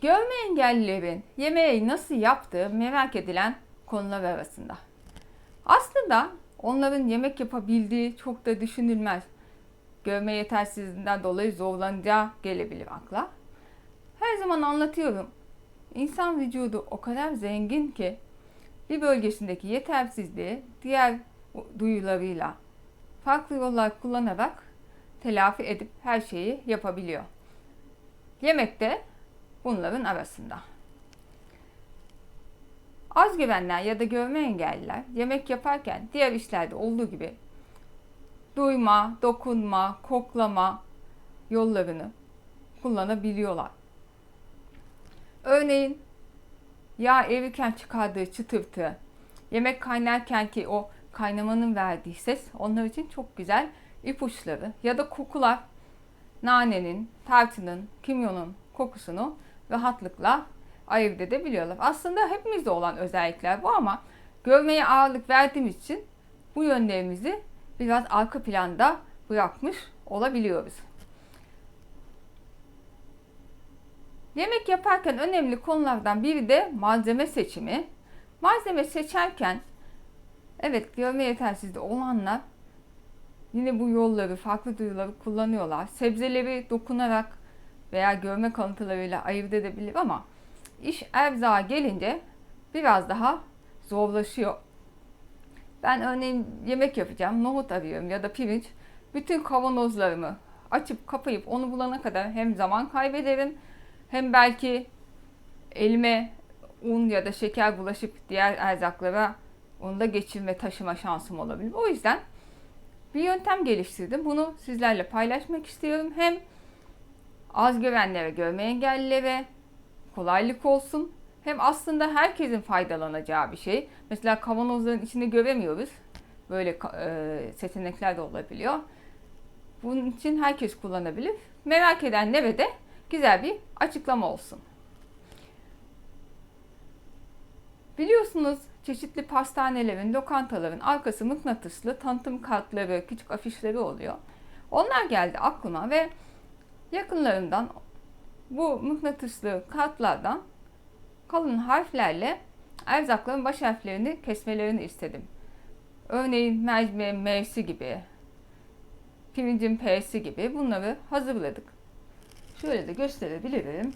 Görme engellilerin yemeği nasıl yaptığı merak edilen konular arasında. Aslında onların yemek yapabildiği çok da düşünülmez. Görme yetersizliğinden dolayı zorlanacağı gelebilir akla. Her zaman anlatıyorum. İnsan vücudu o kadar zengin ki bir bölgesindeki yetersizliği diğer duyularıyla farklı yollar kullanarak telafi edip her şeyi yapabiliyor. Yemek de bunların arasında. Az güvenler ya da görme engelliler yemek yaparken diğer işlerde olduğu gibi duyma, dokunma, koklama yollarını kullanabiliyorlar. Örneğin yağ erirken çıkardığı çıtırtı, yemek kaynarken ki o kaynamanın verdiği ses onlar için çok güzel ipuçları ya da kokular nanenin, tarçının, kimyonun kokusunu rahatlıkla ayırt edebiliyorlar. Aslında hepimizde olan özellikler bu ama görmeye ağırlık verdiğimiz için bu yönlerimizi biraz arka planda bırakmış olabiliyoruz. Yemek yaparken önemli konulardan biri de malzeme seçimi. Malzeme seçerken evet görme yetersizliği olanlar yine bu yolları, farklı duyuları kullanıyorlar. Sebzeleri dokunarak veya görme kalıntılarıyla ayırt edebilir ama iş erzağa gelince biraz daha zorlaşıyor. Ben örneğin yemek yapacağım, nohut arıyorum ya da pirinç. Bütün kavanozlarımı açıp kapayıp onu bulana kadar hem zaman kaybederim hem belki elime un ya da şeker bulaşıp diğer erzaklara onu da geçirme taşıma şansım olabilir. O yüzden bir yöntem geliştirdim. Bunu sizlerle paylaşmak istiyorum. Hem az görenlere, görme engellilere kolaylık olsun. Hem aslında herkesin faydalanacağı bir şey. Mesela kavanozların içini göremiyoruz. Böyle e, seçenekler de olabiliyor. Bunun için herkes kullanabilir. Merak edenlere de güzel bir açıklama olsun. Biliyorsunuz çeşitli pastanelerin, lokantaların arkası mıknatıslı tanıtım kartları, küçük afişleri oluyor. Onlar geldi aklıma ve yakınlarından bu mıknatıslı kartlardan kalın harflerle erzakların baş harflerini kesmelerini istedim. Örneğin mercimeğin M'si gibi, pirincin P'si gibi bunları hazırladık. Şöyle de gösterebilirim.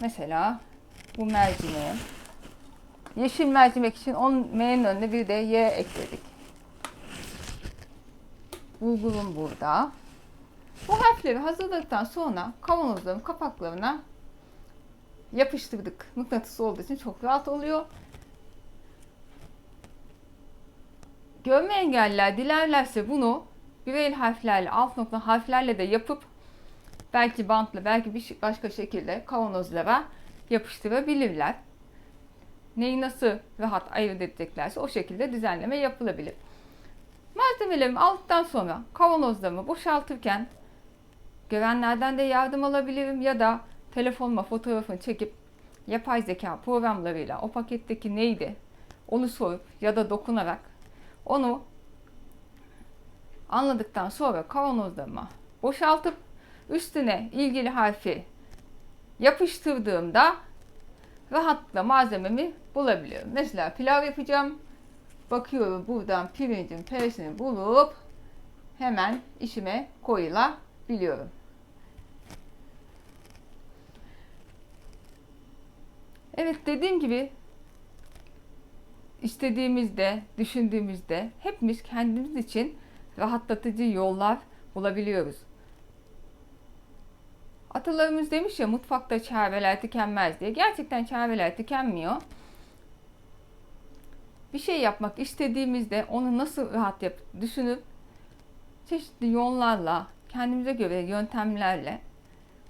Mesela bu mercimeği yeşil mercimek için 10 M'nin önüne bir de Y ekledik. Bulgurum burada. Bu harfleri hazırladıktan sonra kavanozların kapaklarına yapıştırdık. Mıknatıs olduğu için çok rahat oluyor. Görme engelliler dilerlerse bunu bireyl harflerle, alt nokta harflerle de yapıp belki bantla, belki bir başka şekilde kavanozlara yapıştırabilirler. Neyi nasıl rahat ayırt edeceklerse o şekilde düzenleme yapılabilir. Malzemelerimi aldıktan sonra kavanozlarımı boşaltırken görenlerden de yardım alabilirim ya da telefonuma fotoğrafını çekip yapay zeka programlarıyla o paketteki neydi onu sorup ya da dokunarak onu anladıktan sonra kavanozlarıma boşaltıp üstüne ilgili harfi yapıştırdığımda rahatlıkla malzememi bulabiliyorum. Mesela pilav yapacağım. Bakıyorum buradan pirincin perisini bulup hemen işime koyulabiliyorum. Evet dediğim gibi istediğimizde, düşündüğümüzde hepimiz kendimiz için rahatlatıcı yollar bulabiliyoruz. Atalarımız demiş ya mutfakta çerveler tükenmez diye. Gerçekten çerveler tükenmiyor. Bir şey yapmak istediğimizde onu nasıl rahat yap düşünüp çeşitli yollarla, kendimize göre yöntemlerle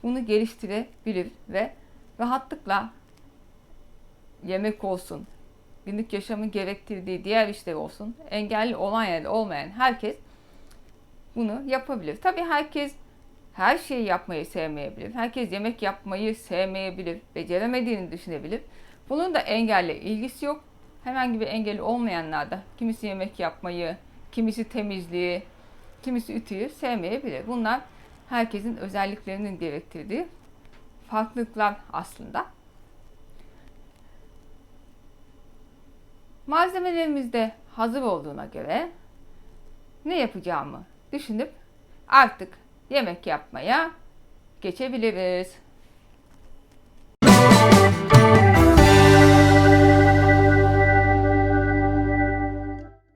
bunu geliştirebilir ve rahatlıkla yemek olsun, günlük yaşamın gerektirdiği diğer işler olsun, engelli olan ya da olmayan herkes bunu yapabilir. Tabii herkes her şeyi yapmayı sevmeyebilir. Herkes yemek yapmayı sevmeyebilir, beceremediğini düşünebilir. Bunun da engelle ilgisi yok. Herhangi bir engeli olmayanlar da kimisi yemek yapmayı, kimisi temizliği, kimisi ütüyü sevmeyebilir. Bunlar herkesin özelliklerinin gerektirdiği farklılıklar aslında. Malzemelerimiz de hazır olduğuna göre ne yapacağımı düşünüp artık yemek yapmaya geçebiliriz.